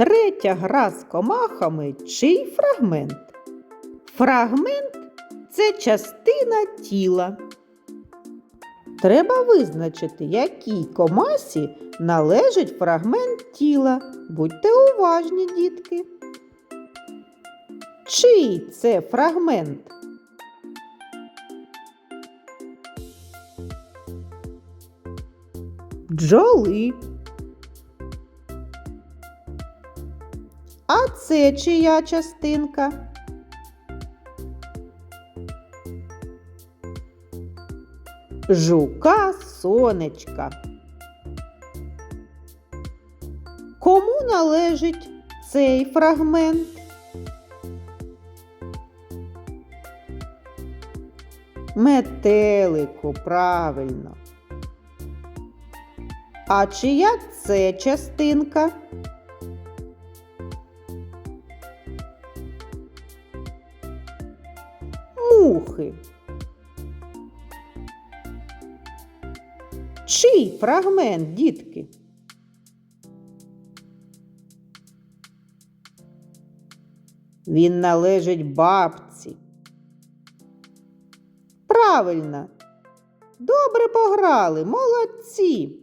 Третя гра з комахами чий фрагмент? Фрагмент це частина тіла. Треба визначити, якій комасі належить фрагмент тіла. Будьте уважні, дітки. Чий це фрагмент? Бджоли. А це чия частинка? Жука сонечка. Кому належить цей фрагмент? Метелику, правильно. А чия це частинка? Мухи. Чий фрагмент, дітки? Він належить бабці. Правильно. Добре пограли, молодці.